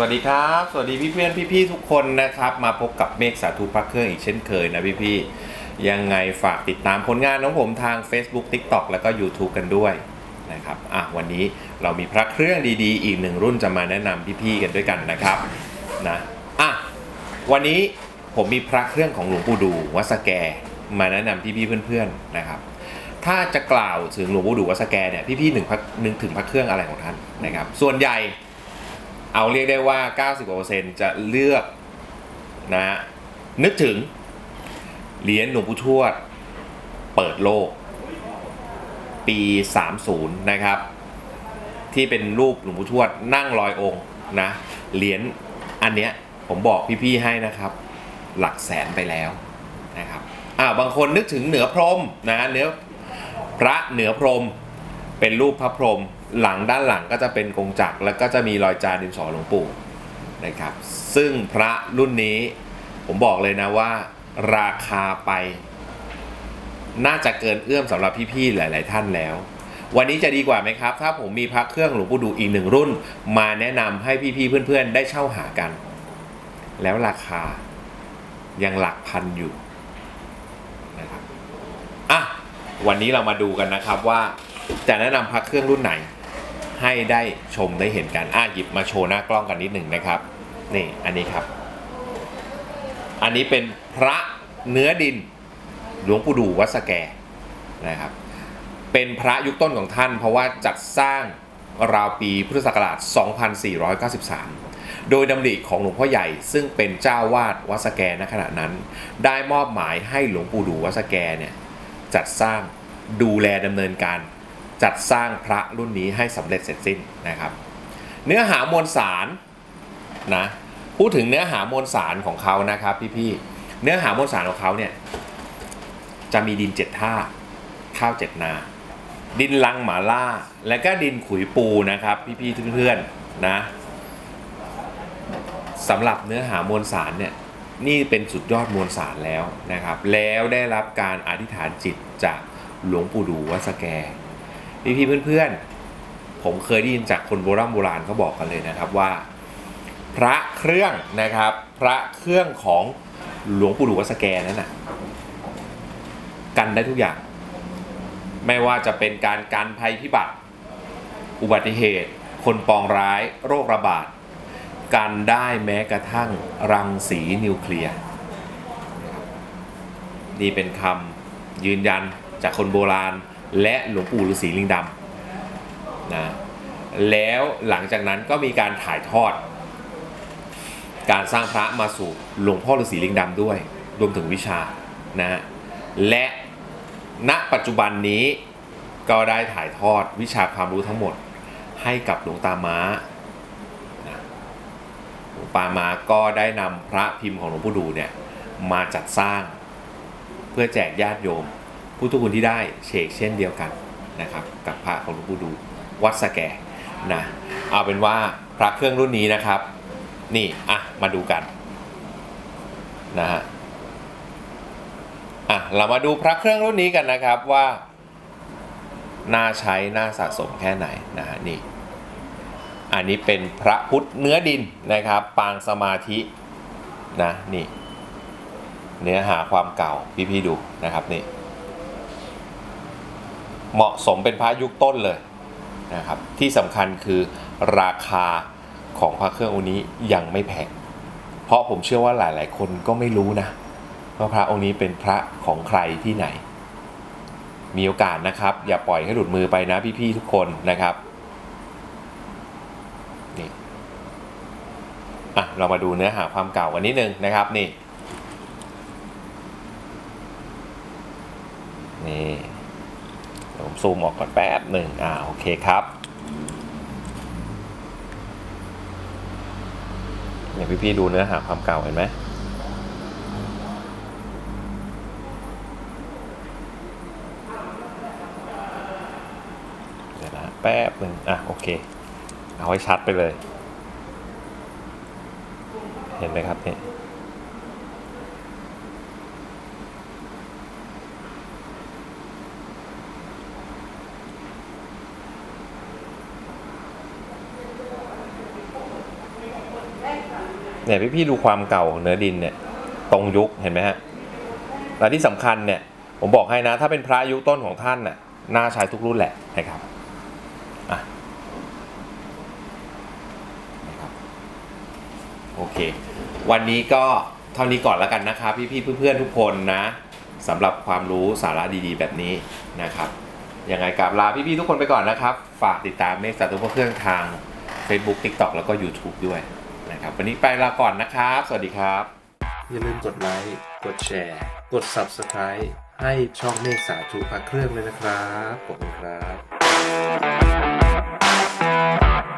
สวัสดีครับ สวัสดีพี่เพื่อนพี่ๆทุกคนนะครับ มาพบกับเมฆสาธุพระเครื่องอีกเช่นเคยนะพี่ๆยังไงฝากติดตามผลงานของผมทาง Facebook TikTok แล้วก็ YouTube กันด้วยนะครับอะวันนี้เรามีพระเครื่องดีๆ อีกหนึ่งรุ่นจะมาแนะนำพี่ๆกันด้วยกันนะครับนะอะวันนี้ผมมีพระเครื่องของหลวงปู่ดูวัดสแกมาแนะนำพี่ๆเพื่อนๆนะครับ ถ้าจะกล่าวถึงหลวงปู่ดูวัดสแกเนี่ยพี่ๆหนึ่งพักนึกถึงพระเครื่องอะไรของท่านนะครับ ส่วนใหญ่ เอาเรียกได้ว่า 90%จะเลือกนะฮะนึกถึงเหรียญหลวงปู่ทวด เปิดโลก ปี 30 นะครับ ที่เป็นรูปหลวงปู่ทวดนั่งลอยองค์นะเหรียญอันเนี้ยผมบอกพี่ๆให้นะครับ หลักแสนไปแล้วนะครับอ่าบางคนนึกถึงเหนือพรมนะเนื้อพระเหนือพรมเป็นรูปพระพรหม หลังด้านหลังก็จะเป็นกงจักรแล้วก็จะมีรอยจานดินสอหลวงปู่นะครับ ซึ่งพระรุ่นนี้ผมบอกเลยนะว่าราคาไป น่าจะเกินเอื้อมสำหรับพี่ๆหลาย ๆ ท่านแล้ว วันนี้จะดีกว่าไหมครับ ถ้าผมมีพระเครื่องหลวงปู่ดูอีกหนึ่งรุ่น มาแนะนำให้พี่ๆเพื่อน ๆ ได้เช่าหากัน แล้วราคายังหลักพันอยู่นะครับอะวันนี้เรามาดูกันนะครับว่าจะแนะนำพระเครื่องรุ่นไหน ให้ได้ชมได้เห็นกันอะหยิบมาโชว์หน้ากล้องกันนิดหนึ่งนะครับ นี่อันนี้ครับ อันนี้เป็นพระเนื้อดินหลวงปู่ดูวัดสแกนะครับ เป็นพระยุคต้นของท่าน เพราะว่าจัดสร้างราวปีพุทธศักราช 2493 โดยดำริของหลวงพ่อใหญ่ ซึ่งเป็นเจ้าวาดวัดสแกณขณะนั้น ได้มอบหมายให้หลวงปู่ดูวัดสแกเนี่ยจัดสร้างดูแลดำเนินการ จัดสร้างพระรุ่นนี้ให้สำเร็จเสร็จสิ้นนะครับ เนื้อหามวลสารนะพูดถึงเนื้อหามวลสารของเขานะครับพี่ๆเนื้อหามวลสารของเขาเนี่ยจะมีดินเจ็ดท่าข้าวเจ็ดนา ดินลังหมาล่า และก็ดินขุยปูนะครับ พี่ๆเพื่อนๆนะสำหรับเนื้อหามวลสารเนี่ยนี่เป็นสุดยอดมวลสารแล้วนะครับ แล้วได้รับการอธิษฐานจิตจากหลวงปู่ดูวัดสแก พี่ๆเพื่อนๆ ผมเคยได้ยินจากคนโบราณโบราณเขาบอกกันเลยนะครับว่า พระเครื่องนะครับ พระเครื่องของหลวงปู่ดูวัดสแกนนั้นน่ะกันได้ทุกอย่าง ไม่ว่าจะเป็นการกันภัยพิบัติ อุบัติเหตุ คนปองร้าย โรคระบาดกันได้แม้กระทั่งรังสีนิวเคลียร์นี่เป็นคำยืนยันจากคนโบราณ และหลวงปู่ฤาษีลิงดำนะแล้วหลังจากนั้นก็มีการถ่ายทอด การสร้างพระมาสู่หลวงพ่อฤาษีลิงดำด้วย รวมถึงวิชานะและณปัจจุบันนี้ก็ได้ถ่ายทอดวิชาความรู้ทั้งหมดให้กับหลวงตาม้าหลวงตาม้าก็ได้นำพระพิมพ์ของหลวงปู่ดูเนี่ยมาจัดสร้างเพื่อแจกญาติโยม ผู้ทุกคนที่ได้เชกเช่นเดียวกันนะครับกับพระของหลวงปู่ดูวัดสแกนะเอาเป็นว่าพระเครื่องรุ่นนี้นะครับ นี่อะมาดูกันนะฮะอะเรามาดูพระเครื่องรุ่นนี้กันนะครับว่าน่าใช้น่าสะสมแค่ไหนนะฮะนี่อันนี้เป็นพระพุทธเนื้อดินนะครับ ปางสมาธินะนี่เนื้อหาความเก่าพี่ๆดูนะครับนี่ เหมาะสมเป็นพระยุคต้นเลยนะครับที่สำคัญคือราคาของพระเครื่ององค์นี้ยังไม่แพงเพราะผมเชื่อว่าหลาย ๆ คนก็ไม่รู้นะว่าพระองค์นี้เป็นพระของใครที่ไหน มีโอกาสนะครับ อย่าปล่อยให้หลุดมือไปนะพี่ ๆ ทุกคนนะครับนี่อะเรามาดูเนื้อหาความเก่ากันนิดนึงนะครับนี่นี่ ซูมออกก่อนแป๊บหนึ่งอ่าโอเคครับเนี่ยพี่ๆดูเนื้อหาความเก่าเห็นไหมเดี๋ยวนะแป๊บหนึ่งอะโอเค เอาให้ชัดไปเลย เห็นไหมครับเนี่ย เนี่ยพี่ๆดูความเก่าของเนื้อดินเนี่ยตรงยุคเห็นไหมฮะและที่สำคัญเนี่ยผมบอกให้นะ ถ้าเป็นพระยุคต้นของท่านน่ะน่าใช้ทุกรุ่นแหละนะครับอะนะครับโอเค วันนี้ก็เท่านี้ก่อนแล้วกันนะครับ พี่ๆเพื่อนๆทุกคนนะสำหรับความรู้สาระดีๆ แบบนี้นะครับยังไงกราบลาพี่ๆทุกคนไปก่อนนะครับ ฝากติดตามเมฆสาธุพระเครื่องทาง Facebook TikTok แล้วก็ YouTube ด้วย นะครับ วันนี้ไปลาก่อนนะครับ สวัสดีครับ อย่าลืมกดไลค์ กดแชร์ กด Subscribe ให้ช่องเมฆสาธุพระเครื่องเลยนะครับ ขอบคุณครับ